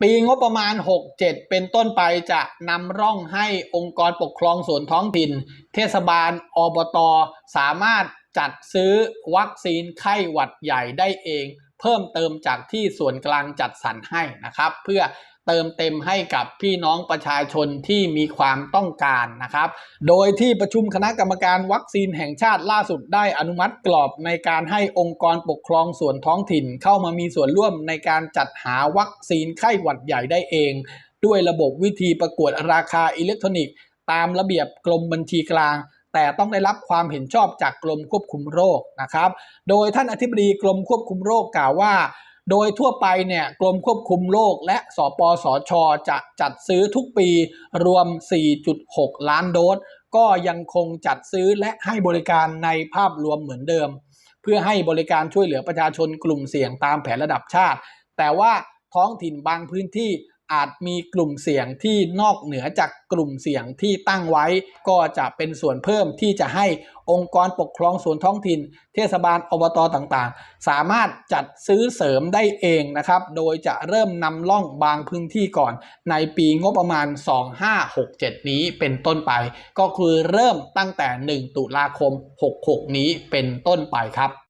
ปีงบประมาณ 67 เป็นต้นไปจะนำร่องให้องค์กรปกครองส่วนท้องถิ่น เทศบาลอบตสามารถจัดซื้อวัคซีนไข้หวัดใหญ่ได้เอง เพิ่มเติมจากที่ส่วนกลางจัดสรรให้นะครับ เพื่อ เติมเต็มให้กับพี่น้องประชาชนที่มีความต้องการนะครับ โดยที่ประชุมคณะกรรมการวัคซีนแห่งชาติล่าสุดได้อนุมัติกรอบในการให้องค์กรปกครองส่วนท้องถิ่น เข้ามามีส่วนร่วมในการจัดหาวัคซีนไข้หวัดใหญ่ได้เอง ด้วยระบบวิธีประกวดราคาอิเล็กทรอนิกส์ ตามระเบียบกรมบัญชีกลางแต่ต้องได้รับความเห็นชอบจากกรมควบคุมโรคนะครับ โดยท่านอธิบดีกรมควบคุมโรคกล่าวว่า โดยทั่วไปเนี่ยกรมควบคุมโรคและสปสช จะจัดซื้อทุกปีรวม 4.6 ล้านโดส ก็ยังคงจัดซื้อและให้บริการในภาพรวมเหมือนเดิม เพื่อให้บริการช่วยเหลือประชาชนกลุ่มเสี่ยงตามแผนระดับชาติ แต่ว่าท้องถิ่นบางพื้นที่ อาจมีกลุ่มเสี่ยงที่นอกเหนือจากกลุ่มเสี่ยงที่ตั้งไว้ ก็จะเป็นส่วนเพิ่มที่จะให้องค์กรปกครองส่วนท้องถิ่น เทศบาลอบตต่างๆ สามารถจัดซื้อเสริมได้เองนะครับ โดยจะเริ่มนำล่องบางพื้นที่ก่อน ในปีงบประมาณ 2567 นี้เป็นต้นไป ก็คือเริ่มตั้งแต่ 1 ตุลาคม 66 นี้เป็นต้นไปครับ